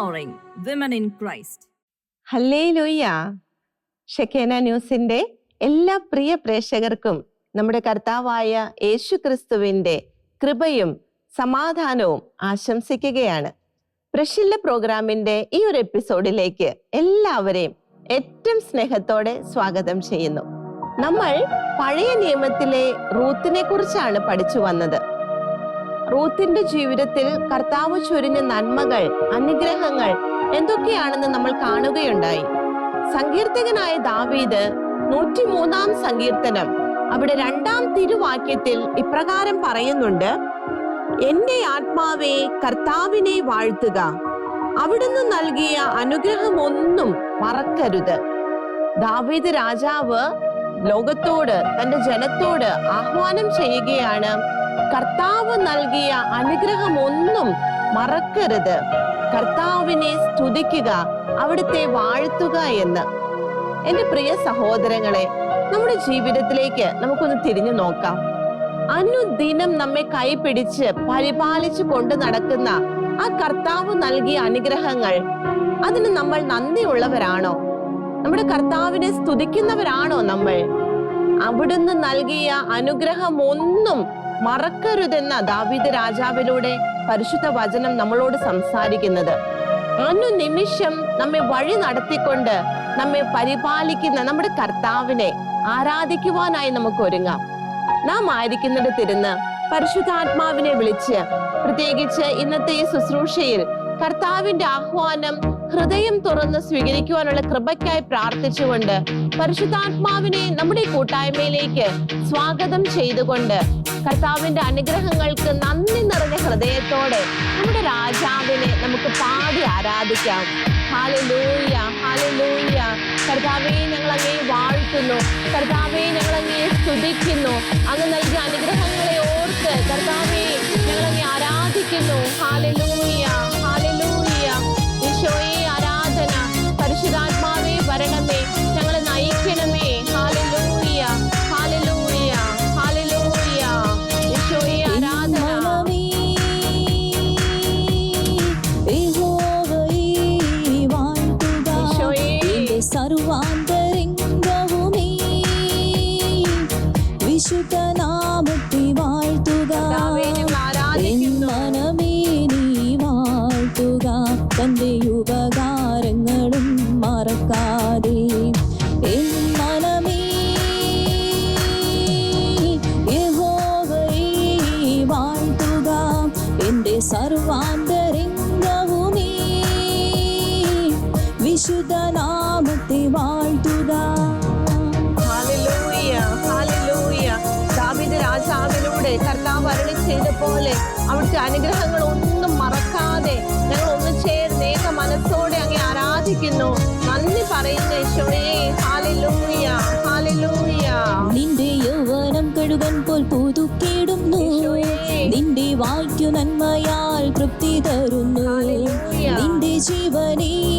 empowering women in Christ ഹല്ലേ ലൂയ്യ ഷെക്കേന ന്യൂസിന്റെ എല്ലാ പ്രിയ പ്രേക്ഷകർക്കും നമ്മുടെ കർത്താവായ യേശു ക്രിസ്തുവിന്റെ കൃപയും സമാധാനവും ആശംസിക്കുകയാണ്. പ്രശില്ല പ്രോഗ്രാമിന്റെ ഈ ഒരു എപ്പിസോഡിലേക്ക് എല്ലാവരെയും ഏറ്റവും സ്നേഹത്തോടെ സ്വാഗതം ചെയ്യുന്നു. നമ്മൾ പഴയ നിയമത്തിലെ റൂത്തിനെ കുറിച്ചാണ് പഠിച്ചു വന്നത്. റൂത്തിന്റെ ജീവിതത്തിൽ കർത്താവ് ചൊരിഞ്ഞ നന്മകൾ അനുഗ്രഹങ്ങൾ എന്തൊക്കെയാണെന്ന് നമ്മൾ കാണുകയുണ്ടായി. സങ്കീർത്തകനായ ദാവീദ് നൂറ്റിമൂന്നാം സങ്കീർത്തനം അവിടെ രണ്ടാം തിരുവാക്യത്തിൽ ഇപ്രകാരം പറയുന്നുണ്ട് എന്റെ ആത്മാവെ കർത്താവിനെ വാഴ്ത്തുക. അവിടുന്ന് നൽകിയ അനുഗ്രഹമൊന്നും മറക്കരുത്. ദാവീദ് രാജാവ് ലോകത്തോട് തന്റെ ജനത്തോട് ആഹ്വാനം ചെയ്യുകയാണ് കർത്താവ് നൽകിയ അനുഗ്രഹം ഒന്നും മറക്കരുത്. കർത്താവിനെ സ്തുതിക്കുക അവിടുത്തെ വാഴ്ത്തുക എന്ന്. എന്റെ പ്രിയ സഹോദരങ്ങളെ നമ്മുടെ ജീവിതത്തിലേക്ക് നമുക്കൊന്ന് തിരിഞ്ഞു നോക്കാം. അനുദിനം നമ്മെ കൈപിടിച്ച് പരിപാലിച്ചു കൊണ്ട് നടക്കുന്ന ആ കർത്താവ് നൽകിയ അനുഗ്രഹങ്ങൾ അതിന് നമ്മൾ നന്ദിയുള്ളവരാണോ? നമ്മുടെ കർത്താവിനെ സ്തുതിക്കുന്നവരാണോ നമ്മൾ? അവിടുന്ന് നൽകിയ അനുഗ്രഹം ഒന്നും മറക്കരുതെന്ന ദാവീദ് രാജാവിലൂടെ പരിശുദ്ധ വചനം നമ്മളോട് സംസാരിക്കുന്നത്. അനുനിമിഷം നമ്മെ വഴി നടത്തിക്കൊണ്ട് നമ്മെ പരിപാലിക്കുന്ന നമ്മുടെ കർത്താവിനെ ആരാധിക്കുവാനായി നമുക്ക് ഒരുങ്ങാം. നാം ആയിരിക്കുന്നിടത്തിരുന്ന് പരിശുദ്ധാത്മാവിനെ വിളിച്ച് പ്രത്യേകിച്ച് ഇന്നത്തെ ഈ ശുശ്രൂഷയിൽ കർത്താവിന്റെ ആഹ്വാനം ഹൃദയം തുറന്ന് സ്വീകരിക്കുവാനുള്ള കൃപയ്ക്കായി പ്രാർത്ഥിച്ചുകൊണ്ട് പരിശുദ്ധാത്മാവിനെ നമ്മുടെ കൂട്ടായ്മയിലേക്ക് സ്വാഗതം ചെയ്തുകൊണ്ട് കർത്താവിന്റെ അനുഗ്രഹങ്ങൾക്ക് നന്ദി നിറഞ്ഞ ഹൃദയത്തോടെ നമ്മുടെ രാജാവിനെ നമുക്ക് പാടി ആരാധിക്കാം. ഹാലലൂയ ഹാലലൂയ കർത്താവെ ഞങ്ങൾ അങ്ങേ വാഴ്ത്തുന്നു. കർത്താവെ ഞങ്ങൾ അങ്ങേ സ്തുതിക്കുന്നു. അങ്ങ് നൽകിയ വിശുദ്ധ നാമത്തെ വാഴ്ത്തുക. രാജാവിലൂടെ കർത്താവ് അരുളി ചെയ്ത പോലെ അവിടുത്തെ അനുഗ്രഹങ്ങൾ ഒന്നും മറക്കാതെ ഞങ്ങൾ ഒന്ന് ചേർന്ന് ഏക മനസ്സോടെ അങ്ങേ ആരാധിക്കുന്നു. നന്ദി പറയുന്ന യേശുവേ ഹാലലൂയ ഹാലലൂയ നിന്റെ യൗവനം കഴുകൻ പോൽ പുതുക്കിടുന്നു. നിന്റെ വായ്ക്കു നന്മയാൽ ജീവനെ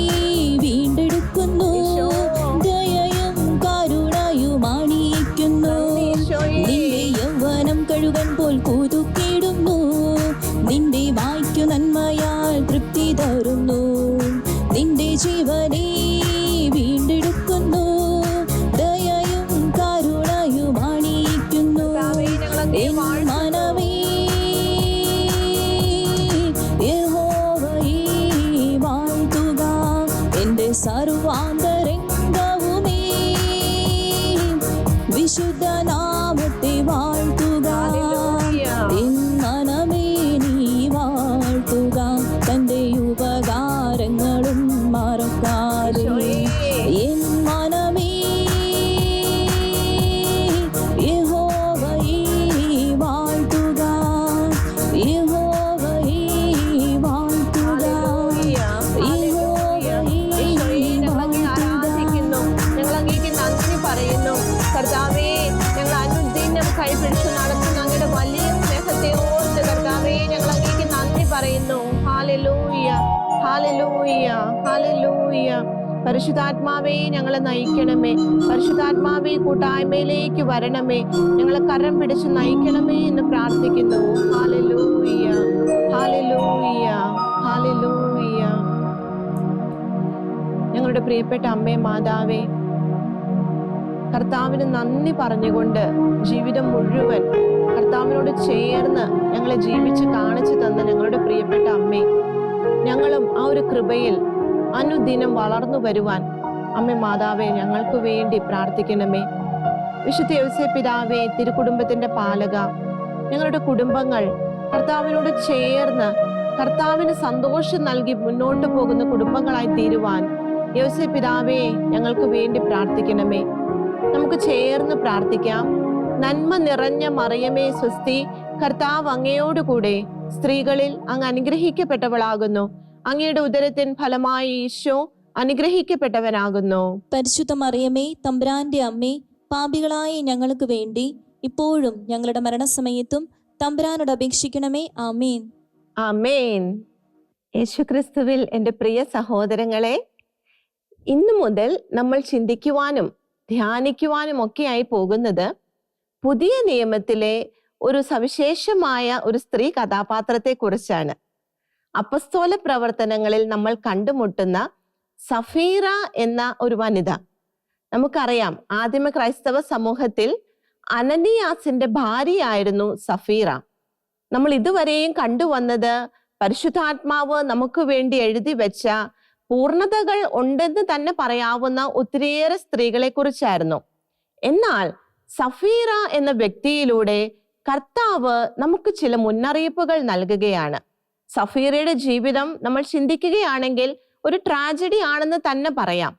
പരിശുദ്ധാത്മാവേ ഞങ്ങളെ നയിക്കണമേ. പരിശുദ്ധാത്മാവേ കൂട്ടായ്മയിലേക്ക് വരണമേ. ഞങ്ങളെ കരം പിടിച്ച് നയിക്കണമേ എന്ന് പ്രാർത്ഥിക്കുന്നു. ഹാലലൂയ പ്രിയപ്പെട്ട അമ്മേ മാതാവേ കർത്താവിന് നന്ദി പറഞ്ഞുകൊണ്ട് ജീവിതം മുഴുവൻ കർത്താവിനോട് ചേർന്ന് ഞങ്ങളെ ജീവിച്ച് കാണിച്ചു തന്ന ഞങ്ങളുടെ പ്രിയപ്പെട്ട അമ്മേ ഞങ്ങളും ആ ഒരു കൃപയിൽ അനുദിനം വളർന്നു വരുവാൻ അമ്മ മാതാവെ ഞങ്ങൾക്ക് വേണ്ടി പ്രാർത്ഥിക്കണമേ. വിശുദ്ധ യോസെ പിതാവെ തിരുക്കുടുംബത്തിന്റെ പാലക ഞങ്ങളുടെ കുടുംബങ്ങൾ കർത്താവിനോട് ചേർന്ന് കർത്താവിന് സന്തോഷം നൽകി മുന്നോട്ട് പോകുന്ന കുടുംബങ്ങളായി തീരുവാൻ യോസെ പിതാവെ ഞങ്ങൾക്ക് വേണ്ടി പ്രാർത്ഥിക്കണമേ. നമുക്ക് ചേർന്ന് പ്രാർത്ഥിക്കാം. നന്മ നിറഞ്ഞ മറിയമേ സ്വസ്തി കർത്താവ് അങ്ങയോടുകൂടെ സ്ത്രീകളിൽ അങ്ങ് അനുഗ്രഹിക്കപ്പെട്ടവളാകുന്നു. അങ്ങയുടെ ഉദരത്തിൻ ഫലമായി ഈശോ അനുഗ്രഹിക്കപ്പെട്ടവനാകുന്നു. പരിശുദ്ധ മറിയമേ തമ്പുരാന്റെ അമ്മേ പാപികളായ ഞങ്ങൾക്ക് വേണ്ടി ഇപ്പോഴും ഞങ്ങളുടെ മരണസമയത്തും തമ്പുരാനോട് അപേക്ഷിക്കണമേ. ആമേൻ. അമേൻ യേശുക്രിസ്തുവിൽ എന്റെ പ്രിയ സഹോദരങ്ങളെ ഇന്നു മുതൽ നമ്മൾ ചിന്തിക്കുവാനും ധ്യാനിക്കുവാനും ഒക്കെയായി പോകുന്നത് പുതിയ നിയമത്തിലെ ഒരു സവിശേഷമായ ഒരു സ്ത്രീ കഥാപാത്രത്തെ കുറിച്ചാണ് അപ്പസ്തോല പ്രവർത്തനങ്ങളിൽ നമ്മൾ കണ്ടുമുട്ടുന്ന സഫീറ എന്ന ഒരു വനിത. നമുക്കറിയാം ആദിമ ക്രൈസ്തവ സമൂഹത്തിൽ അനനിയാസിന്റെ ഭാര്യയായിരുന്നു സഫീറ. നമ്മൾ ഇതുവരെയും കണ്ടുവന്നത് പരിശുദ്ധാത്മാവ് നമുക്ക് വേണ്ടി എഴുതി വെച്ച പൂർണതകൾ ഉണ്ടെന്ന് തന്നെ പറയാവുന്ന ഒത്തിരിയേറെ സ്ത്രീകളെ കുറിച്ചായിരുന്നു എന്നാൽ സഫീറ എന്ന വ്യക്തിയിലൂടെ കർത്താവ് നമുക്ക് ചില മുന്നറിയിപ്പുകൾ നൽകുകയാണ്. സഫീറയുടെ ജീവിതം നമ്മൾ ചിന്തിക്കുകയാണെങ്കിൽ ഒരു ട്രാജഡി ആണെന്ന് തന്നെ പറയാം.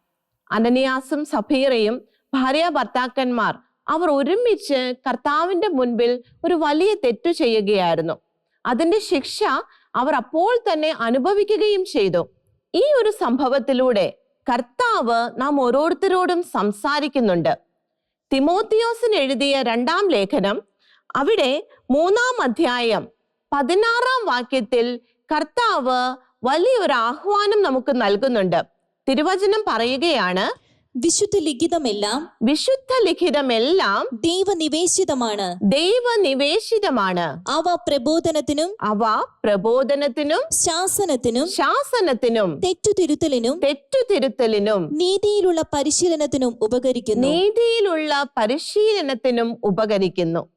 അനനിയാസും സഫീറയും ഭാര്യ ഭർത്താക്കന്മാർ അവർ ഒരുമിച്ച് കർത്താവിന്റെ മുൻപിൽ ഒരു വലിയ തെറ്റു ചെയ്യുകയായിരുന്നു. അതിന്റെ ശിക്ഷ അവർ അപ്പോൾ തന്നെ അനുഭവിക്കുകയും ചെയ്തു. ഈ ഒരു സംഭവത്തിലൂടെ കർത്താവ് നാം ഓരോരുത്തരോടും സംസാരിക്കുന്നുണ്ട്. തിമോത്തിയോസിന് എഴുതിയ രണ്ടാം ലേഖനം അവിടെ മൂന്നാം അധ്യായം പതിനാറാം വാക്യത്തിൽ കർത്താവ് വലിയൊരു ആഹ്വാനം നമുക്ക് നൽകുന്നുണ്ട്. തിരുവചനം പറയുകയാണ് വിശുദ്ധ ലിഖിതമെല്ലാം വിശുദ്ധ ലിഖിതമെല്ലാം ദൈവനിവേശിതമാണ്. ദൈവനിവേശിതമാണ്. അവ പ്രബോധനത്തിനും അവ പ്രബോധനത്തിനും ശാസനത്തിനും ശാസനത്തിനും തെറ്റുതിരുത്തലിനും തെറ്റുതിരുത്തലിനും നീതിയിലുള്ള പരിശീലനത്തിനും ഉപകരിക്കുന്നു. നീതിയിലുള്ള പരിശീലനത്തിനും ഉപകരിക്കുന്നു.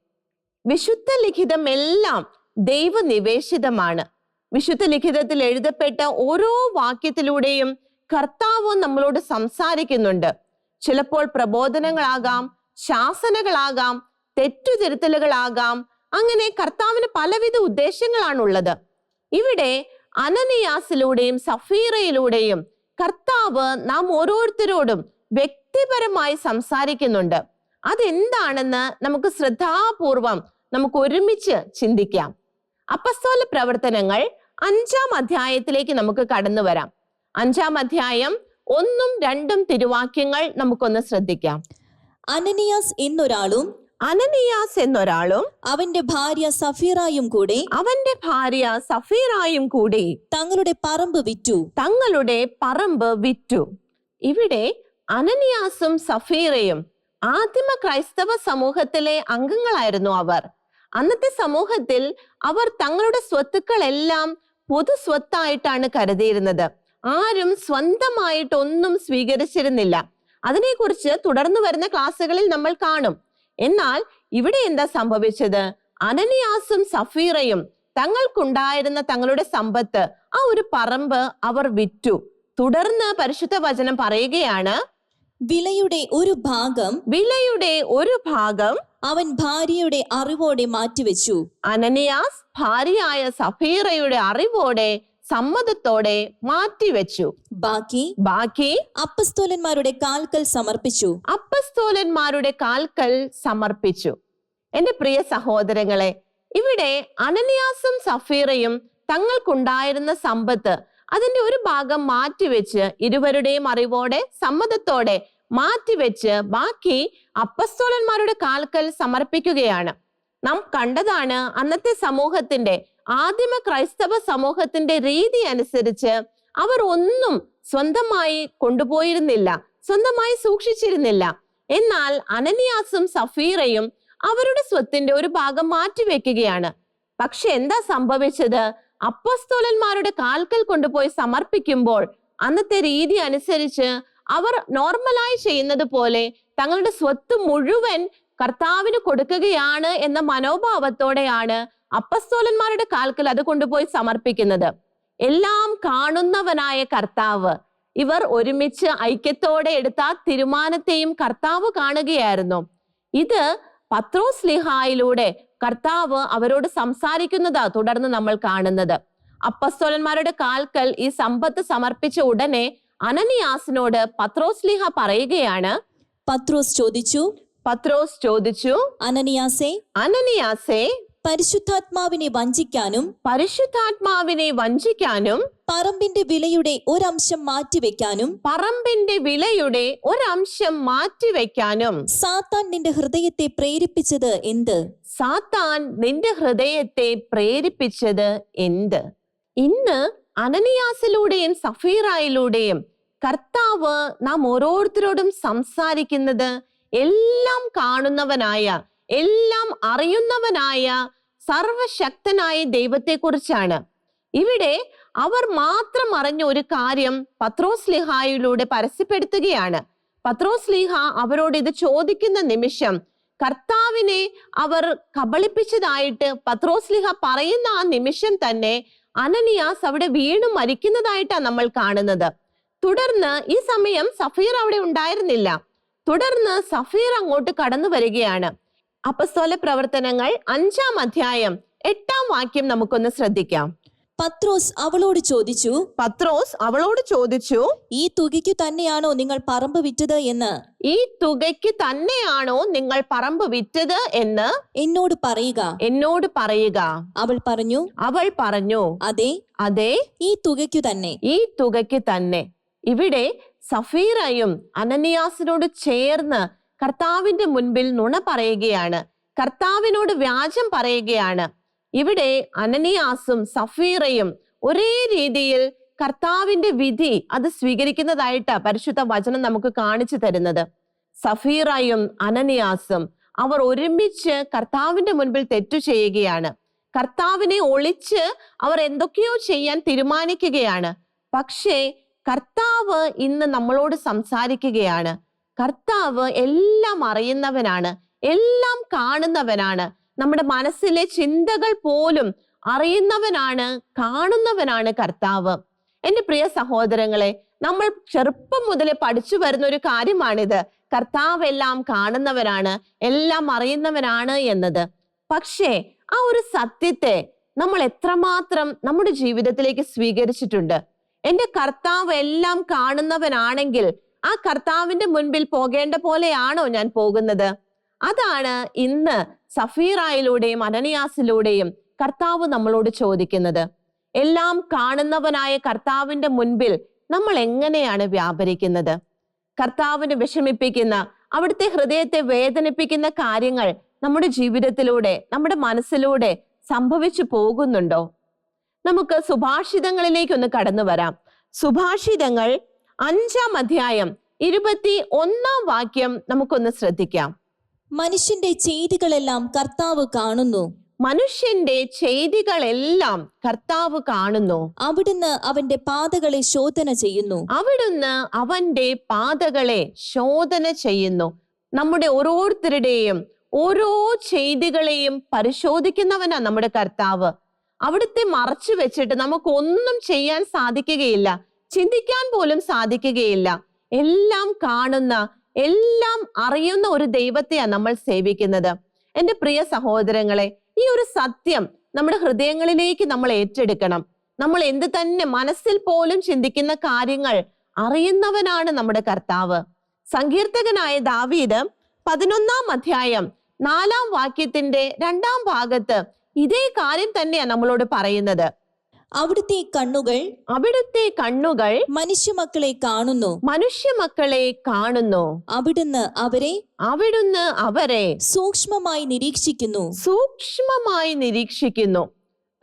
വിശുദ്ധ ലിഖിതമെല്ലാം ദൈവനിവേശിതമാണ്. വിശുദ്ധ ലിഖിതത്തിൽ എഴുതപ്പെട്ട ഓരോ വാക്യത്തിലൂടെയും കർത്താവ് നമ്മളോട് സംസാരിക്കുന്നുണ്ട്. ചിലപ്പോൾ പ്രബോധനങ്ങളാകാം ശാസനകളാകാം തെറ്റുതിരുത്തലുകളാകാം അങ്ങനെ കർത്താവിന് പലവിധ ഉദ്ദേശങ്ങളാണുള്ളത്. ഇവിടെ അനനിയാസിലൂടെയും സഫീറയിലൂടെയും കർത്താവ് നാം ഓരോരുത്തരോടും വ്യക്തിപരമായി സംസാരിക്കുന്നുണ്ട്. അതെന്താണെന്ന് നമുക്ക് ശ്രദ്ധാപൂർവം നമുക്ക് ഒരുമിച്ച് ചിന്തിക്കാം. അപ്പസ്തോല പ്രവർത്തനങ്ങൾ അഞ്ചാം അധ്യായത്തിലേക്ക് നമുക്ക് കടന്നു വരാം. അഞ്ചാം അധ്യായം ഒന്നും രണ്ടും തിരുവാക്യങ്ങൾ നമുക്കൊന്ന് ശ്രദ്ധിക്കാം. അനനിയാസ് എന്നൊരാളും അനനിയാസ് എന്നൊരാളും അവന്റെ ഭാര്യ സഫീറായും കൂടെ അവന്റെ ഭാര്യ സഫീറായും കൂടെ തങ്ങളുടെ പറമ്പ് വിറ്റു. തങ്ങളുടെ പറമ്പ് വിറ്റു. ഇവിടെ അനനിയാസും സഫീറയും ആദിമ ക്രൈസ്തവ സമൂഹത്തിലെ അംഗങ്ങളായിരുന്നു അവർ. അന്നത്തെ സമൂഹത്തിൽ അവർ തങ്ങളുടെ സ്വത്തുക്കളെല്ലാം പൊതു സ്വത്തായിട്ടാണ് കരുതിയിരുന്നത്. ആരും സ്വന്തമായിട്ടൊന്നും സ്വീകരിച്ചിരുന്നില്ല. അതിനെക്കുറിച്ച് തുടർന്നു വരുന്ന ക്ലാസ്സുകളിൽ നമ്മൾ കാണും. എന്നാൽ ഇവിടെ എന്താ സംഭവിച്ചത്? അനനിയാസും സഫീറയും തങ്ങൾക്കുണ്ടായിരുന്ന തങ്ങളുടെ സമ്പത്ത് ആ ഒരു പറമ്പ് അവർ വിറ്റു. തുടർന്ന് പരിശുദ്ധ വചനം പറയുകയാണ് വിലയുടെ ഒരു ഭാഗം വിലയുടെ ഒരു ഭാഗം അവൻ ഭാര്യയുടെ അറിവോടെ മാറ്റിവെച്ചു. അനനിയാസ് ഭാര്യയായ സഫീറയുടെ അറിവോടെ സമ്മതത്തോടെ മാറ്റിവെച്ചു. ബാക്കി ബാക്കി അപ്പസ്തോലന്മാരുടെ കാൽക്കൽ സമർപ്പിച്ചു. അപ്പസ്തോലന്മാരുടെ കാൽക്കൽ സമർപ്പിച്ചു. എന്റെ പ്രിയ സഹോദരങ്ങളെ ഇവിടെ അനനിയാസും സഫീറയും തങ്ങൾക്കുണ്ടായിരുന്ന സമ്പത്ത് അതിന്റെ ഒരു ഭാഗം മാറ്റിവെച്ച് ഇരുവരുടെയും അറിവോടെ സമ്മതത്തോടെ മാറ്റിവെച്ച് ബാക്കി അപ്പസ്തോലന്മാരുടെ കാൽക്കൽ സമർപ്പിക്കുകയാണ്. നാം കണ്ടതാണ് അന്നത്തെ സമൂഹത്തിന്റെ ആദിമ ക്രൈസ്തവ സമൂഹത്തിന്റെ രീതി അനുസരിച്ച് അവർ ഒന്നും സ്വന്തമായി കൊണ്ടുപോയിരുന്നില്ല സ്വന്തമായി സൂക്ഷിച്ചിരുന്നില്ല. എന്നാൽ അനനിയാസും സഫീറയും അവരുടെ സ്വത്തിന്റെ ഒരു ഭാഗം മാറ്റിവെക്കുകയാണ്. പക്ഷെ എന്താ സംഭവിച്ചത്? അപ്പസ്തോലന്മാരുടെ കാൽക്കൽ കൊണ്ടുപോയി സമർപ്പിക്കുമ്പോൾ അന്നത്തെ രീതി അനുസരിച്ച് അവർ നോർമലായി ചെയ്യുന്നത് പോലെ തങ്ങളുടെ സ്വത്ത് മുഴുവൻ കർത്താവിന് കൊടുക്കുകയാണ് എന്ന മനോഭാവത്തോടെയാണ് അപ്പസ്തോലന്മാരുടെ കാൽക്കൽ അത് കൊണ്ടുപോയി സമർപ്പിക്കുന്നത്. എല്ലാം കാണുന്നവനായ കർത്താവ്. ഇവർ ഒരുമിച്ച് ഐക്യത്തോടെ എടുത്ത തീരുമാനത്തെയും കർത്താവ് കാണുകയായിരുന്നു. ഇത് പത്രോസ് ലിഹായിലൂടെ കർത്താവ് അവരോട് സംസാരിക്കുന്നതാ തുടർന്ന് നമ്മൾ കാണുന്നത്. അപ്പസ്തോലന്മാരുടെ കാൽക്കൽ ഈ സമ്പത്ത് സമർപ്പിച്ച ഉടനെ അനനിയാസിനോട് പത്രോസ് ലിഹ പറയുകയാണ് പത്രോസ് ചോദിച്ചു പത്രോസ് ചോദിച്ചു അനനിയാസേ അനനിയാസേ പരിശുദ്ധാത്മാവിനെ വഞ്ചിക്കാനും പരിശുദ്ധാത്മാവിനെ വഞ്ചിക്കാനും പറമ്പിന്റെ വിലയുടെ ഒരംശം മാറ്റിവെക്കാനും പറമ്പിന്റെ വിലയുടെ ഒരംശം മാറ്റിവെക്കാനും. സാത്താൻ നിന്റെ ഹൃദയത്തെ പ്രേരിപ്പിച്ചത് എന്ത്? സാത്താൻ നിന്റെ ഹൃദയത്തെ പ്രേരിപ്പിച്ചത് എന്ത്? ഇന്ന് അനനിയാസിലൂടെയും സഫീറായിലൂടെയും കർത്താവ് നാം ഓരോരുത്തരോടും സംസാരിക്കുന്നത് എല്ലാം കാണുന്നവനായ എല്ലാം അറിയുന്നവനായ സർവശക്തനായ ദൈവത്തെക്കുറിച്ചാണ്. ഇവിടെ അവർ മാത്രം അറിഞ്ഞ ഒരു കാര്യം പത്രോസ് ലിഹായിലൂടെ പരസ്യപ്പെടുത്തുകയാണ്. പത്രോസ് ലിഹ അവരോട് ഇത് ചോദിക്കുന്ന നിമിഷം കർത്താവിനെ അവർ കബളിപ്പിച്ചതായിട്ട് പത്രോസ് ലിഹ പറയുന്ന ആ നിമിഷം തന്നെ അനനിയാസ് അവിടെ വീണു മരിക്കുന്നതായിട്ടാണ് നമ്മൾ കാണുന്നത്. തുടർന്ന് ഈ സമയം സഫീർ അവിടെ ഉണ്ടായിരുന്നില്ല. തുടർന്ന് സഫീർ അങ്ങോട്ട് കടന്നു വരികയാണ്. അപ്പസ്തോല പ്രവർത്തനങ്ങൾ അഞ്ചാം അധ്യായം എട്ടാം വാക്യം നമുക്കൊന്ന് ശ്രദ്ധിക്കാം. പത്രോസ് അവളോട് ചോദിച്ചു പത്രോസ് അവളോട് ചോദിച്ചു ഈ തുകയ്ക്ക് തന്നെയാണോ നിങ്ങൾ പറമ്പ് വിറ്റത് എന്ന്? ഈ തുകയ്ക്ക് തന്നെയാണോ നിങ്ങൾ പറമ്പ് വിറ്റത് എന്ന്? എന്നോട് പറയുക. എന്നോട് പറയുക. അവൾ പറഞ്ഞു അവൾ പറഞ്ഞു. അതെ. അതെ. ഈ തുകയ്ക്കു തന്നെ. ഈ തുകയ്ക്ക് തന്നെ. ഇവിടെ സഫീറയും അനനിയാസിനോട് ചേർന്ന് കർത്താവിന്റെ മുൻപിൽ നുണ പറയുകയാണ്. കർത്താവിനോട് വ്യാജം പറയുകയാണ്. ഇവിടെ അനനിയാസും സഫീറയും ഒരേ രീതിയിൽ കർത്താവിന്റെ വിധി അത് സ്വീകരിക്കുന്നതായിട്ട് പരിശുദ്ധ വചനം നമുക്ക് കാണിച്ചു തരുന്നത്. സഫീറയും അനനിയാസും അവർ ഒരുമിച്ച് കർത്താവിന്റെ മുൻപിൽ തെറ്റു ചെയ്യുകയാണ്. കർത്താവിനെ ഒളിച്ച് അവർ എന്തൊക്കെയോ ചെയ്യാൻ തീരുമാനിക്കുകയാണ്. പക്ഷേ കർത്താവ് ഇന്ന് നമ്മളോട് സംസാരിക്കുകയാണ്. കർത്താവ് എല്ലാം അറിയുന്നവനാണ് എല്ലാം കാണുന്നവനാണ്. നമ്മുടെ മനസ്സിലെ ചിന്തകൾ പോലും അറിയുന്നവനാണ് കാണുന്നവനാണ് കർത്താവ്. എന്റെ പ്രിയ സഹോദരങ്ങളെ നമ്മൾ ചെറുപ്പം മുതൽ പഠിച്ചു വരുന്ന ഒരു കാര്യമാണിത്. കർത്താവ് എല്ലാം കാണുന്നവനാണ് എല്ലാം അറിയുന്നവനാണ് എന്നത്. പക്ഷേ ആ ഒരു സത്യത്തെ നമ്മൾ എത്രമാത്രം നമ്മുടെ ജീവിതത്തിലേക്ക് സ്വീകരിച്ചിട്ടുണ്ട്. എന്റെ കർത്താവ് എല്ലാം കാണുന്നവനാണെങ്കിൽ ആ കർത്താവിന്റെ മുൻപിൽ പോകേണ്ട പോലെയാണോ ഞാൻ പോകുന്നത്? അതാണ് ഇന്ന് സഫീറായിലൂടെയും അനനിയാസിലൂടെയും കർത്താവ് നമ്മളോട് ചോദിക്കുന്നത്. എല്ലാം കാണുന്നവനായ കർത്താവിന്റെ മുൻപിൽ നമ്മൾ എങ്ങനെയാണ് വ്യാപരിക്കുന്നത്? കർത്താവിനെ വിഷമിപ്പിക്കുന്ന അവിടുത്തെ ഹൃദയത്തെ വേദനിപ്പിക്കുന്ന കാര്യങ്ങൾ നമ്മുടെ ജീവിതത്തിലൂടെ നമ്മുടെ മനസ്സിലൂടെ സംഭവിച്ചു പോകുന്നുണ്ടോ? നമുക്ക് സുഭാഷിതങ്ങളിലേക്കൊന്ന് കടന്നു വരാം. സുഭാഷിതങ്ങൾ അഞ്ചാം അധ്യായം ഇരുപത്തി ഒന്നാം വാക്യം നമുക്കൊന്ന് ശ്രദ്ധിക്കാം. മനുഷ്യന്റെ ചെയ്തികളെല്ലാം കർത്താവ് കാണുന്നു. മനുഷ്യന്റെ ചെയ്തികളെല്ലാം കർത്താവ് കാണുന്നു. അവിടുന്ന് അവന്റെ പാതകളെ ശോധന ചെയ്യുന്നു. അവിടുന്ന് അവന്റെ പാതകളെ ശോധന ചെയ്യുന്നു. നമ്മുടെ ഓരോരുത്തരുടെയും ഓരോ ചെയ്തികളെയും പരിശോധിക്കുന്നവനാ നമ്മുടെ കർത്താവ്. അവിടുത്തെ മറച്ചു വെച്ചിട്ട് നമുക്ക് ഒന്നും ചെയ്യാൻ സാധിക്കുകയില്ല. ചിന്തിക്കാൻ പോലും സാധിക്കുകയില്ല. എല്ലാം കാണുന്ന എല്ലാം അറിയുന്ന ഒരു ദൈവത്തെയാണ് നമ്മൾ സേവിക്കുന്നത്. എന്റെ പ്രിയ സഹോദരങ്ങളെ ഈ ഒരു സത്യം നമ്മുടെ ഹൃദയങ്ങളിലേക്ക് നമ്മൾ ഏറ്റെടുക്കണം. നമ്മൾ എന്ത് തന്നെ മനസ്സിൽ പോലും ചിന്തിക്കുന്ന കാര്യങ്ങൾ അറിയുന്നവനാണ് നമ്മുടെ കർത്താവ്. സങ്കീർത്തകനായ ദാവീദ് പതിനൊന്നാം അധ്യായം നാലാം വാക്യത്തിന്റെ രണ്ടാം ഭാഗത്ത് ഇതേ കാര്യം തന്നെയാണ് നമ്മളോട് പറയുന്നത്. അവിടുത്തെ കണ്ണുകൾ അവിടുത്തെ കണ്ണുകൾ മനുഷ്യമക്കളെ കാണുന്നു. മനുഷ്യ മക്കളെ കാണുന്നു. അവിടുന്ന് അവരെ അവിടുന്ന് അവരെ സൂക്ഷ്മമായി നിരീക്ഷിക്കുന്നു. സൂക്ഷ്മമായി നിരീക്ഷിക്കുന്നു.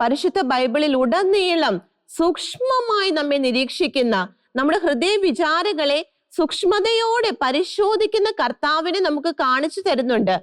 പരിശുദ്ധ ബൈബിളിൽ ഉടനീളം സൂക്ഷ്മമായി നമ്മെ നിരീക്ഷിക്കുന്ന നമ്മുടെ ഹൃദയ വിചാരങ്ങളെ സൂക്ഷ്മതയോടെ പരിശോധിക്കുന്ന കർത്താവിനെ നമുക്ക് കാണിച്ചു തരുന്നുണ്ട്.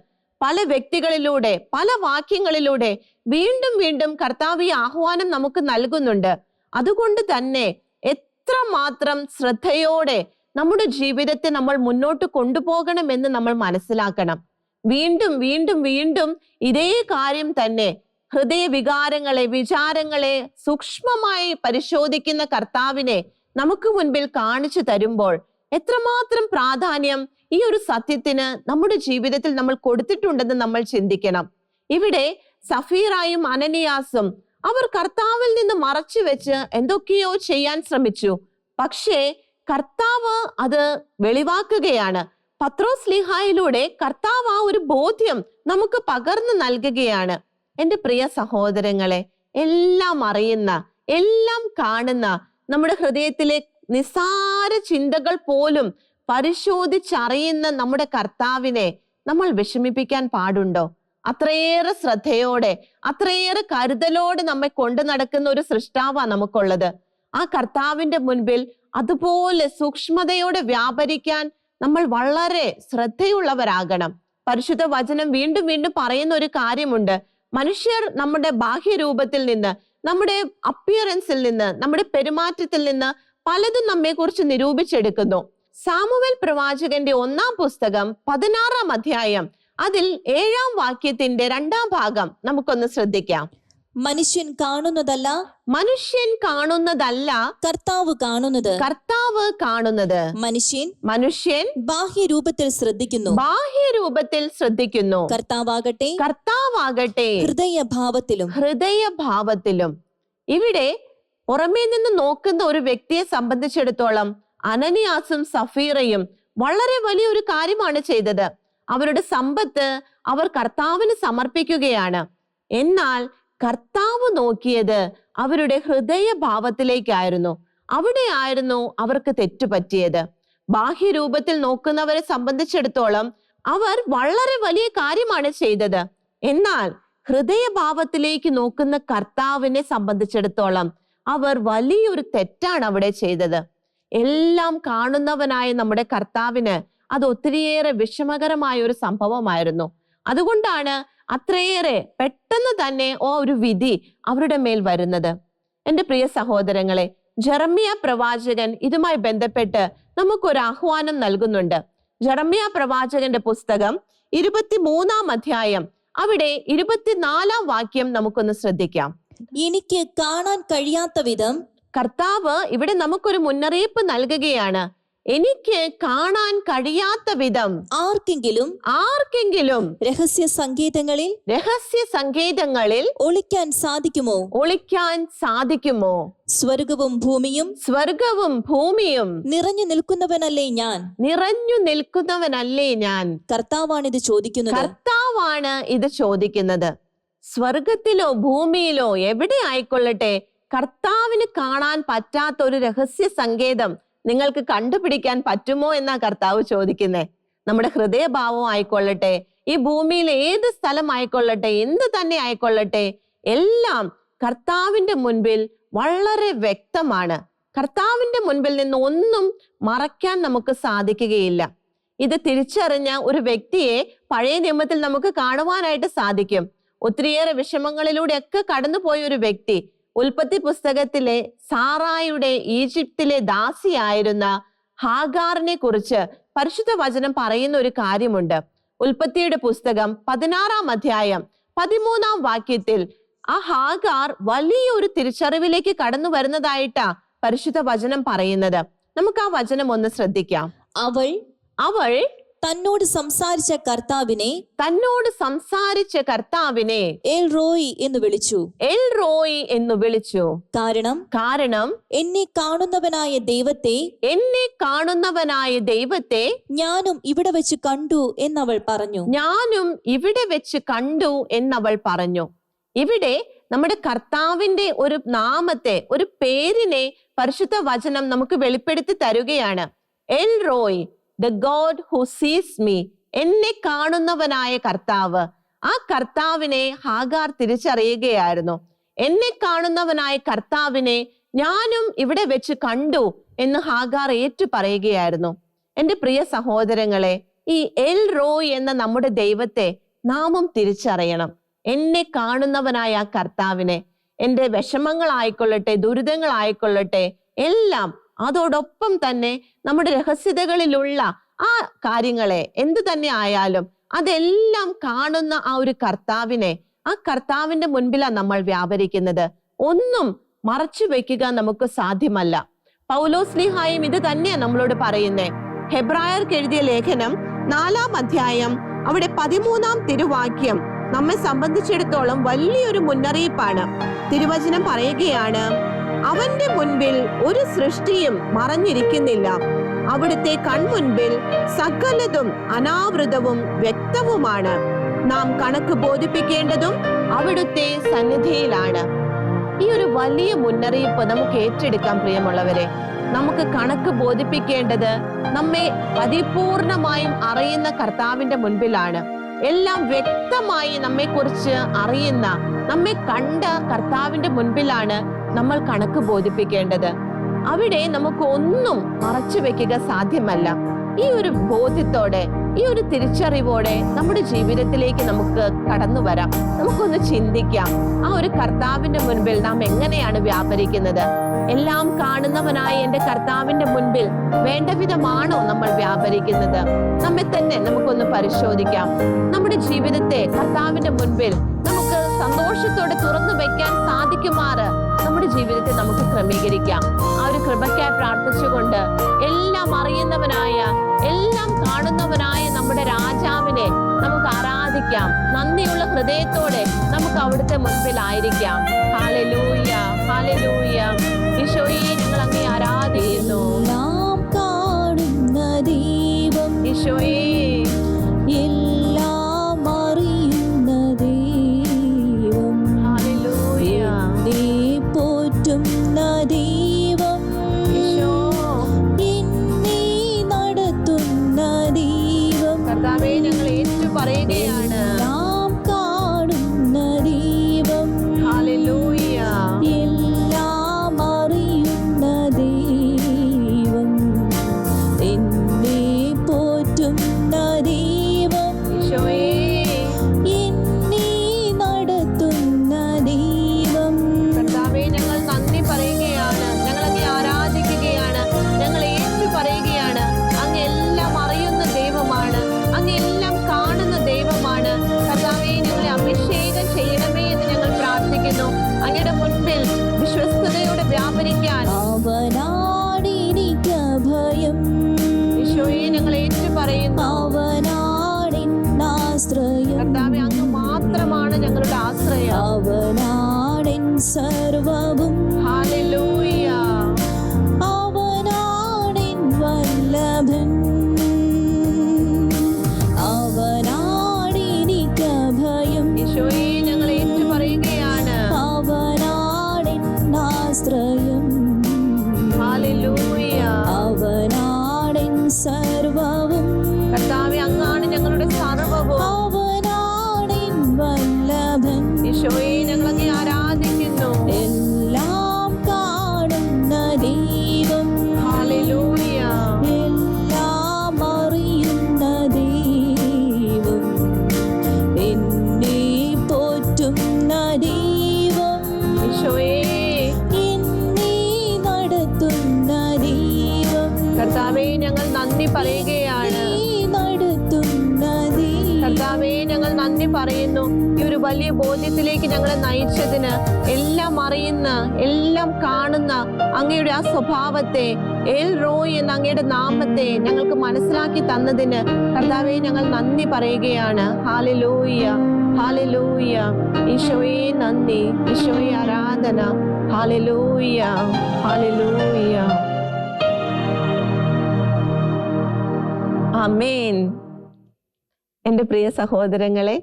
പല വ്യക്തികളിലൂടെ പല വാക്യങ്ങളിലൂടെ വീണ്ടും വീണ്ടും കർത്താവ് ഈ ആഹ്വാനം നമുക്ക് നൽകുന്നുണ്ട്. അതുകൊണ്ട് തന്നെ എത്ര മാത്രം ശ്രദ്ധയോടെ നമ്മുടെ ജീവിതത്തെ നമ്മൾ മുന്നോട്ട് കൊണ്ടുപോകണം എന്ന് നമ്മൾ മനസ്സിലാക്കണം. വീണ്ടും വീണ്ടും വീണ്ടും ഇതേ കാര്യം തന്നെ ഹൃദയ വികാരങ്ങളെ വിചാരങ്ങളെ സൂക്ഷ്മമായി പരിശോധിക്കുന്ന കർത്താവിനെ നമുക്ക് മുൻപിൽ കാണിച്ചു തരുമ്പോൾ എത്രമാത്രം പ്രാധാന്യം ഈ ഒരു സത്യത്തിന് നമ്മുടെ ജീവിതത്തിൽ നമ്മൾ കൊടുത്തിട്ടുണ്ടെന്ന് നമ്മൾ ചിന്തിക്കണം. ഇവിടെ സഫീറായും അനനിയാസും അവർ കർത്താവിൽ നിന്ന് മറച്ചു വെച്ച് എന്തൊക്കെയോ ചെയ്യാൻ ശ്രമിച്ചു. പക്ഷേ കർത്താവ് അത് വെളിവാക്കുകയാണ്. പത്രോസ് ലിഹായിലൂടെ കർത്താവ് ആ ഒരു ബോധ്യം നമുക്ക് പകർന്നു നൽകുകയാണ്. എന്റെ പ്രിയ സഹോദരങ്ങളെ എല്ലാം അറിയുന്ന എല്ലാം കാണുന്ന നമ്മുടെ ഹൃദയത്തിലെ നിസാര ചിന്തകൾ പോലും പരിശോധിച്ചറിയുന്ന നമ്മുടെ കർത്താവിനെ നമ്മൾ വിഷമിപ്പിക്കാൻ പാടുണ്ടോ? അത്രയേറെ ശ്രദ്ധയോടെ അത്രയേറെ കരുതലോടെ നമ്മെ കൊണ്ടു നടക്കുന്ന ഒരു സൃഷ്ടാവാണ് നമുക്കുള്ളത്. ആ കർത്താവിന്റെ മുൻപിൽ അതുപോലെ സൂക്ഷ്മതയോടെ വ്യാപരിക്കാൻ നമ്മൾ വളരെ ശ്രദ്ധയുള്ളവരാകണം. പരിശുദ്ധ വചനം വീണ്ടും വീണ്ടും പറയുന്ന ഒരു കാര്യമുണ്ട്. മനുഷ്യർ നമ്മുടെ ബാഹ്യരൂപത്തിൽ നിന്ന് നമ്മുടെ അപ്പിയറൻസിൽ നിന്ന് നമ്മുടെ പെരുമാറ്റത്തിൽ നിന്ന് പലതും നമ്മെക്കുറിച്ച് നിരൂപിച്ചെടുക്കുന്നു. സാമുവൽ പ്രവാചകന്റെ ഒന്നാം പുസ്തകം പതിനാറാം അധ്യായം അതിൽ ഏഴാം വാക്യത്തിന്റെ രണ്ടാം ഭാഗം നമുക്കൊന്ന് ശ്രദ്ധിക്കാം. മനുഷ്യൻ കാണുന്നതല്ല മനുഷ്യൻ കാണുന്നതല്ല കർത്താവ് കാണുന്നത്. കർത്താവ് കാണുന്നത്. മനുഷ്യൻ മനുഷ്യൻ ബാഹ്യരൂപത്തിൽ ശ്രദ്ധിക്കുന്നു. ബാഹ്യരൂപത്തിൽ ശ്രദ്ധിക്കുന്നു. കർത്താവാകട്ടെ കർത്താവാകട്ടെ. ഹൃദയഭാവത്തിലും. ഹൃദയഭാവത്തിലും. ഇവിടെ പുറമേ നിന്ന് നോക്കുന്ന ഒരു വ്യക്തിയെ സംബന്ധിച്ചിടത്തോളം അനനിയാസും സഫീറയും വളരെ വലിയൊരു കാര്യമാണ് ചെയ്തത്. അവരുടെ സമ്പത്ത് അവർ കർത്താവിന് സമർപ്പിക്കുകയാണ്. എന്നാൽ കർത്താവ് നോക്കിയത് അവരുടെ ഹൃദയഭാവത്തിലേക്കായിരുന്നു. അവിടെയായിരുന്നു അവർക്ക് തെറ്റുപറ്റിയത്. ബാഹ്യരൂപത്തിൽ നോക്കുന്നവരെ സംബന്ധിച്ചിടത്തോളം അവർ വളരെ വലിയ കാര്യമാണ് ചെയ്തത്. എന്നാൽ ഹൃദയഭാവത്തിലേക്ക് നോക്കുന്ന കർത്താവിനെ സംബന്ധിച്ചിടത്തോളം അവർ വലിയൊരു തെറ്റാണ് അവിടെ ചെയ്തത്. എല്ലാം കാണുന്നവനായ നമ്മുടെ കർത്താവിന് അത് ഒത്തിരിയേറെ വിഷമകരമായ ഒരു സംഭവമായിരുന്നു. അതുകൊണ്ടാണ് അത്രയേറെ പെട്ടെന്ന് തന്നെ ഓ ഒരു വിധി അവരുടെ മേൽ വരുന്നത്. എന്റെ പ്രിയ സഹോദരങ്ങളെ ജെറമിയ പ്രവാചകൻ ഇതുമായി ബന്ധപ്പെട്ട് നമുക്കൊരു ആഹ്വാനം നൽകുന്നുണ്ട്. ജെറമിയ പ്രവാചകന്റെ പുസ്തകം ഇരുപത്തിമൂന്നാം അധ്യായം അവിടെ ഇരുപത്തിനാലാം വാക്യം നമുക്കൊന്ന് ശ്രദ്ധിക്കാം. എനിക്ക് കാണാൻ കഴിയാത്ത വിധം കർത്താവ് ഇവിടെ നമുക്കൊരു മുന്നറിയിപ്പ് നൽകുകയാണ്. എനിക്ക് കാണാൻ കഴിയാത്ത വിധം ആർക്കെങ്കിലും ആർക്കെങ്കിലും രഹസ്യ സങ്കേതങ്ങളിൽ രഹസ്യ സങ്കേതങ്ങളിൽ ഒളിക്കാൻ സാധിക്കുമോ? ഒളിക്കാൻ സാധിക്കുമോ? സ്വർഗവും ഭൂമിയും സ്വർഗവും ഭൂമിയും നിറഞ്ഞു നിൽക്കുന്നവനല്ലേ ഞാൻ? നിറഞ്ഞു നിൽക്കുന്നവനല്ലേ ഞാൻ? കർത്താവാണ് ഇത് ചോദിക്കുന്നത്. കർത്താവാണ് ഇത് ചോദിക്കുന്നത്. സ്വർഗത്തിലോ ഭൂമിയിലോ എവിടെ ആയിക്കൊള്ളട്ടെ? കർത്താവിന് കാണാൻ പറ്റാത്ത ഒരു രഹസ്യ സങ്കേതം നിങ്ങൾക്ക് കണ്ടുപിടിക്കാൻ പറ്റുമോ എന്നാ കർത്താവ് ചോദിക്കുന്നേ. നമ്മുടെ ഹൃദയഭാവം ആയിക്കൊള്ളട്ടെ ഈ ഭൂമിയിൽ ഏത് സ്ഥലം ആയിക്കൊള്ളട്ടെ എന്ത് തന്നെ ആയിക്കൊള്ളട്ടെ എല്ലാം കർത്താവിന്റെ മുൻപിൽ വളരെ വ്യക്തമാണ്. കർത്താവിന്റെ മുൻപിൽ നിന്ന് ഒന്നും മറയ്ക്കാൻ നമുക്ക് സാധിക്കുകയില്ല. ഇത് തിരിച്ചറിഞ്ഞ ഒരു വ്യക്തിയെ പഴയ നിയമത്തിൽ നമുക്ക് കാണുവാനായിട്ട് സാധിക്കും. ഒത്തിരിയേറെ വിഷമങ്ങളിലൂടെയൊക്കെ കടന്നുപോയ ഒരു വ്യക്തി ഉൽപ്പത്തി പുസ്തകത്തിലെ സാറായുടെ ഈജിപ്തിലെ ദാസിയായിരുന്ന ഹാഗാറിനെ കുറിച്ച് പരിശുദ്ധ വചനം പറയുന്ന ഒരു കാര്യമുണ്ട്. ഉൽപ്പത്തിയുടെ പുസ്തകം പതിനാറാം അധ്യായം പതിമൂന്നാം വാക്യത്തിൽ ആ ഹാഗാർ വലിയൊരു തിരിച്ചറിവിലേക്ക് കടന്നു വരുന്നതായിട്ടാ പരിശുദ്ധ വചനം പറയുന്നത്. നമുക്ക് ആ വചനം ഒന്ന് ശ്രദ്ധിക്കാം. അവൾ അവൾ തന്നോട് സംസാരിച്ച കർത്താവിനെ തന്നോട് സംസാരിച്ച കർത്താവിനെ എൽ റോയി എന്ന് വിളിച്ചു. എൽ റോയി എന്ന് വിളിച്ചു. കാരണം കാരണം എന്നെ കാണുന്നവനായ ദൈവത്തെ എന്നെ കാണുന്നവനായ ദൈവത്തെ ഞാനും ഇവിടെ വെച്ച് കണ്ടു എന്നവൾ പറഞ്ഞു. ഞാനും ഇവിടെ വെച്ച് കണ്ടു എന്നവൾ പറഞ്ഞു. ഇവിടെ നമ്മുടെ കർത്താവിന്റെ ഒരു നാമത്തെ ഒരു പേരിനെ പരിശുദ്ധ വചനം നമുക്ക് വെളിപ്പെടുത്തി തരുകയാണ്. El Roi the God who sees me എന്നെ കാണുന്നവനായ കർത്താവ്. ആ കർത്താവിനെ ഹാഗാർ തിരിച്ചറിയുകയായിരുന്നു. എന്നെ കാണുന്നവനായ കർത്താവിനെ ഞാനും ഇവിടെ വെച്ച് കണ്ടു എന്ന് ഹാഗാർ ഏറ്റു പറയുകയായിരുന്നു എന്റെ പ്രിയ സഹോദരങ്ങളെ ഈ എൽ റോയ് എന്ന നമ്മുടെ ദൈവത്തെ നാമും തിരിച്ചറിയണം. എന്നെ കാണുന്നവനായ ആ കർത്താവിനെ. എന്റെ വിഷമങ്ങളായിക്കൊള്ളട്ടെ ദുരിതങ്ങളായിക്കൊള്ളട്ടെ എല്ലാം അതോടൊപ്പം തന്നെ നമ്മുടെ രഹസ്യതകളിലുള്ള ആ കാര്യങ്ങളെ എന്തു തന്നെ ആയാലും അതെല്ലാം കാണുന്ന ആ ഒരു കർത്താവിനെ ആ കർത്താവിന്റെ മുൻപിലാണ് നമ്മൾ വ്യാപരിക്കുന്നത്. ഒന്നും മറച്ചു വെക്കുക നമുക്ക് സാധ്യമല്ല. പൗലോസ്ലിഹായും ഇത് തന്നെയാണ് നമ്മളോട് പറയുന്നേ. ഹെബ്രായർക്ക് എഴുതിയ ലേഖനം നാലാം അധ്യായം അവിടെ പതിമൂന്നാം തിരുവാക്യം നമ്മെ സംബന്ധിച്ചിടത്തോളം വലിയൊരു മുന്നറിയിപ്പാണ്. തിരുവചനം പറയുകയാണ് അവന്റെ മുൻപിൽ ഒരു സൃഷ്ടിയും മറഞ്ഞിരിക്കുന്നില്ല. അവിടുത്തെ കൺമുൻപിൽ സകലതും അനാവൃതവും വ്യക്തവുമാണ്. നാം കണക്ക് ബോധിപ്പിക്കേണ്ടതും അവിടുത്തെ സന്നിധിയിലാണ്. ഈ ഒരു വലിയ മുന്നറിയിപ്പ് നമുക്ക് ഏറ്റെടുക്കാം പ്രിയമുള്ളവരെ. നമുക്ക് കണക്ക് ബോധിപ്പിക്കേണ്ടത് നമ്മെ പരിപൂർണമായും അറിയുന്ന കർത്താവിന്റെ മുൻപിലാണ്. എല്ലാം വ്യക്തമായി നമ്മെ കുറിച്ച് അറിയുന്ന നമ്മെ കണ്ട കർത്താവിന്റെ മുൻപിലാണ് നമ്മൾ കണക്ക് ബോധിപ്പിക്കേണ്ടത്. അവിടെ നമുക്ക് ഒന്നും മറച്ചു വെക്കുക സാധ്യമല്ല. ഈ ഒരു ബോധ്യത്തോടെ ഈ ഒരു തിരിച്ചറിവോടെ നമ്മുടെ ജീവിതത്തിലേക്ക് നമുക്ക് കടന്നു വരാം. നമുക്കൊന്ന് ചിന്തിക്കാം ആ ഒരു കർത്താവിന്റെ മുൻപിൽ നാം എങ്ങനെയാണ് വ്യാപരിക്കുന്നത്? എല്ലാം കാണുന്നവനായ എന്റെ കർത്താവിന്റെ മുൻപിൽ വേണ്ട വിധമാണോ നമ്മൾ വ്യാപരിക്കുന്നത്? നമ്മെ തന്നെ നമുക്കൊന്ന് പരിശോധിക്കാം. നമ്മുടെ ജീവിതത്തെ കർത്താവിന്റെ മുൻപിൽ സന്തോഷത്തോടെ തുറന്നു വെക്കാൻ സാധിക്കുമാറ് നമ്മുടെ ജീവിതത്തെ നമുക്ക് ക്രമീകരിക്കാം. ആ ഒരു കൃപയ്ക്കായി പ്രാർത്ഥിച്ചുകൊണ്ട് എല്ലാം അറിയുന്നവനായ എല്ലാം കാണുന്നവനായ നമ്മുടെ രാജാവിനെ നമുക്ക് ആരാധിക്കാം. നന്ദിയുള്ള ഹൃദയത്തോടെ നമുക്ക് അവിടുത്തെ മുൻപിലായിരിക്കാം ഹാലലൂയ ഹാലലൂയ ഈശോയെ ഞങ്ങൾ അങ്ങേ ആരാധിക്കുന്നു. പ്രാർത്ഥിക്കുന്നു അങ്ങയുടെ മുൻപിൽ വിശ്വസ്തയോടെ വ്യാപരിക്കാൻ അവനാടിനിക്ക ഭയം. ഈശോയെ ഞങ്ങൾ ഏറ്റു പറയുന്നു അവനാടിനാശ്രയം. കർത്താവെ അങ്ങ് മാത്രമാണ് ഞങ്ങളുടെ ആശ്രയം. അവനാടിൻ സർവവും. ഹാലലൂയ. ഈശോയെ ഞങ്ങൾ വലിയ ബോധ്യത്തിലേക്ക് ഞങ്ങളെ നയിച്ചതിന് എല്ലാം അറിയുന്ന എല്ലാം കാണുന്ന അങ്ങയുടെ ആ സ്വഭാവത്തെ എൽ റോയ് എന്ന അങ്ങയുടെ നാമത്തെ ഞങ്ങൾക്ക് മനസ്സിലാക്കി തന്നതിന് കർത്താവെ ഞങ്ങൾ നന്ദി പറയുകയാണ്. ഹാലലൂയ ഹാലലൂയ ഈശോയെ നന്ദി ഈശോയെ ആരാധന. ഹാലലൂയ ഹാലലൂയ അമേൻ എന്റെ പ്രിയ സഹോദരങ്ങളെ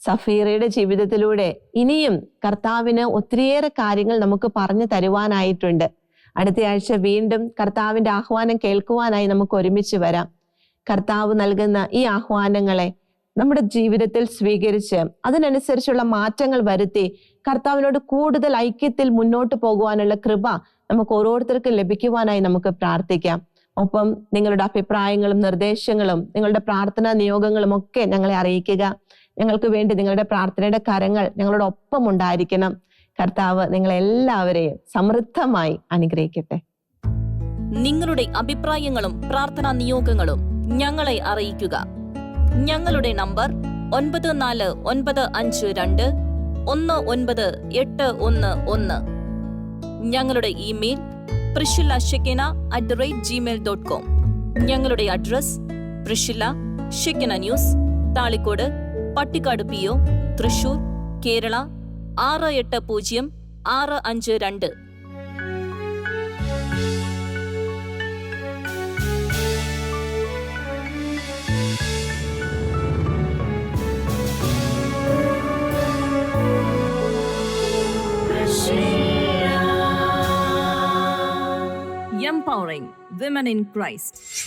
സഫീറയുടെ ജീവിതത്തിലൂടെ ഇനിയും കർത്താവിന് ഒത്തിരിയേറെ കാര്യങ്ങൾ നമുക്ക് പറഞ്ഞു തരുവാനായിട്ടുണ്ട്. അടുത്ത ആഴ്ച വീണ്ടും കർത്താവിന്റെ ആഹ്വാനം കേൾക്കുവാനായി നമുക്ക് ഒരുമിച്ച് വരാം. കർത്താവ് നൽകുന്ന ഈ ആഹ്വാനങ്ങളെ നമ്മുടെ ജീവിതത്തിൽ സ്വീകരിച്ച് അതിനനുസരിച്ചുള്ള മാറ്റങ്ങൾ വരുത്തി കർത്താവിനോട് കൂടുതൽ ഐക്യത്തിൽ മുന്നോട്ട് പോകുവാനുള്ള കൃപ നമുക്ക് ഓരോരുത്തർക്കും ലഭിക്കുവാനായി നമുക്ക് പ്രാർത്ഥിക്കാം. ഒപ്പം നിങ്ങളുടെ അഭിപ്രായങ്ങളും നിർദ്ദേശങ്ങളും നിങ്ങളുടെ പ്രാർത്ഥനാ നിയോഗങ്ങളും ഒക്കെ ഞങ്ങളെ അറിയിക്കുക. ഞങ്ങൾക്ക് വേണ്ടി നിങ്ങളുടെ പ്രാർത്ഥനയുടെ കരങ്ങൾ ഞങ്ങളുടെ ഒപ്പം ഉണ്ടായിരിക്കണം കർത്താവ് നിങ്ങളെല്ലാവരെയും സമൃദ്ധമായി അനുഗ്രഹിക്കട്ടെ. നിങ്ങളുടെ അഭിപ്രായങ്ങളും പ്രാർത്ഥനാ നിയോഗങ്ങളും ഞങ്ങളെ അറിയിക്കുക. ഞങ്ങളുടെ നമ്പർ ഒൻപത് നാല് ഒൻപത് അഞ്ച് രണ്ട് ഒന്ന് ഒൻപത് എട്ട് ഒന്ന് ഒന്ന്. ഞങ്ങളുടെ email Priscilla Shekinah at the rate Gmail dot com ഞങ്ങളുടെ address Priscilla Shekinah news Thalikkode Pattikkad P O Thrissur Kerala ആറ് എട്ട് പൂജ്യം ആറ് അഞ്ച് രണ്ട് Empowering women in Christ.